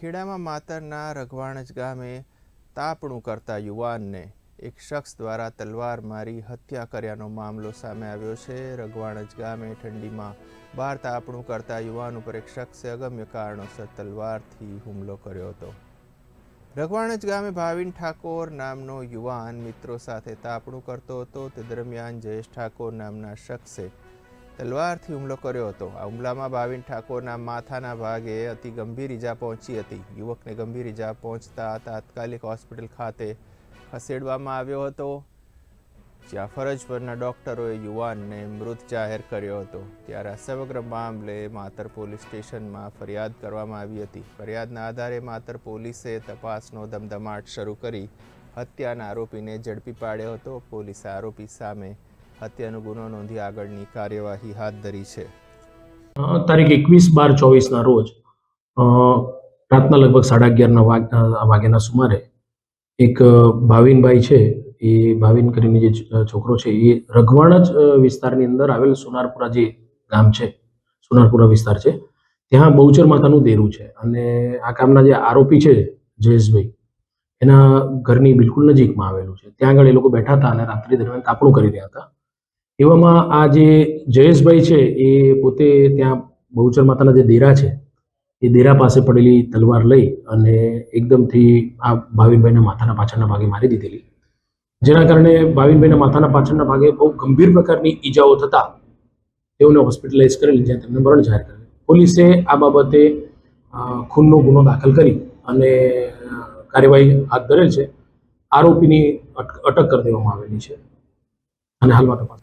ખેડામાં માતરના રઘવાણજ ગામે તાપણું કરતા યુવાનને એક શખ્સ દ્વારા તલવાર મારી હત્યા કર્યાનો મામલો સામે આવ્યો છે. રઘવાણજ ગામે ઠંડીમાં બહાર તાપણું કરતા યુવાન ઉપર એક શખ્સે અગમ્ય કારણોસર તલવારથી હુમલો કર્યો હતો. રઘવાણજ ગામે ભાવિન ઠાકોર નામનો યુવાન મિત્રો સાથે તાપણું કરતો હતો. તે દરમિયાન જયેશ ઠાકોર નામના શખ્સે તલવારથી હુમલો કર્યો હતો. આ હુમલામાં ભાવિન ઠાકોરના માથાના ભાગે અતિ ગંભીર ઇજા પહોંચી હતી. યુવકને ગંભીર ઇજા પહોંચતા તાત્કાલિક હોસ્પિટલ ખાતે ખસેડવામાં આવ્યો હતો, જ્યાં ફરજ પરના ડોક્ટરોએ યુવાનને મૃત જાહેર કર્યો હતો. ત્યારે આ સમગ્ર મામલે માતર પોલીસ સ્ટેશનમાં ફરિયાદ કરવામાં આવી હતી. ફરિયાદના આધારે માતર પોલીસે તપાસનો ધમધમાટ શરૂ કરી હત્યાના આરોપીને ઝડપી પાડ્યો હતો. પોલીસે આરોપી સામે હત્યાનો ગુનો નોંધી આગળની કાર્યવાહી હાથ ધરી છે. તારીખ એકવીસ બાર ચોવીસના રોજ રાતના લગભગ સાડા અગિયારના વાગ વાગ્યાના સુમારે એક ભાવિનભાઈ છે, એ ભાવિન કરીને જે છોકરો છે, એ રઘવાણ જ વિસ્તારની અંદર આવેલ સોનારપુરા જે ગામ છે, સોનારપુરા વિસ્તાર છે, ત્યાં બહુચર માતાનું દેરું છે. અને આ કામના જે આરોપી છે, જયેશભાઈ, એના ઘરની બિલકુલ નજીકમાં આવેલું છે. ત્યાં આગળ એ લોકો બેઠા હતા અને રાત્રિ દરમિયાન તાપણું કરી રહ્યા હતા. એવામાં આ જે જયેશભાઈ છે, એ પોતે ત્યાં બહુચર માતાના જે દેરા છે, એ દેરા પાસે પડેલી તલવાર લઈ અને એકદમથી આ ભાવિનભાઈના માથાના પાછળના ભાગે મારી દીધેલી. જેના કારણે ભાવિનભાઈના માથાના પાછળના ભાગે બહુ ગંભીર પ્રકારની ઈજાઓ થતા તેઓને હોસ્પિટલાઇઝ કરેલી, જ્યાં તેમને મરણ જાહેર કરેલ. પોલીસે આ બાબતે ખૂનનો ગુનો દાખલ કરી અને કાર્યવાહી હાથ ધરેલ છે. આરોપીની અટક કરી દેવામાં આવેલી છે. અને હાલમાં તપાસ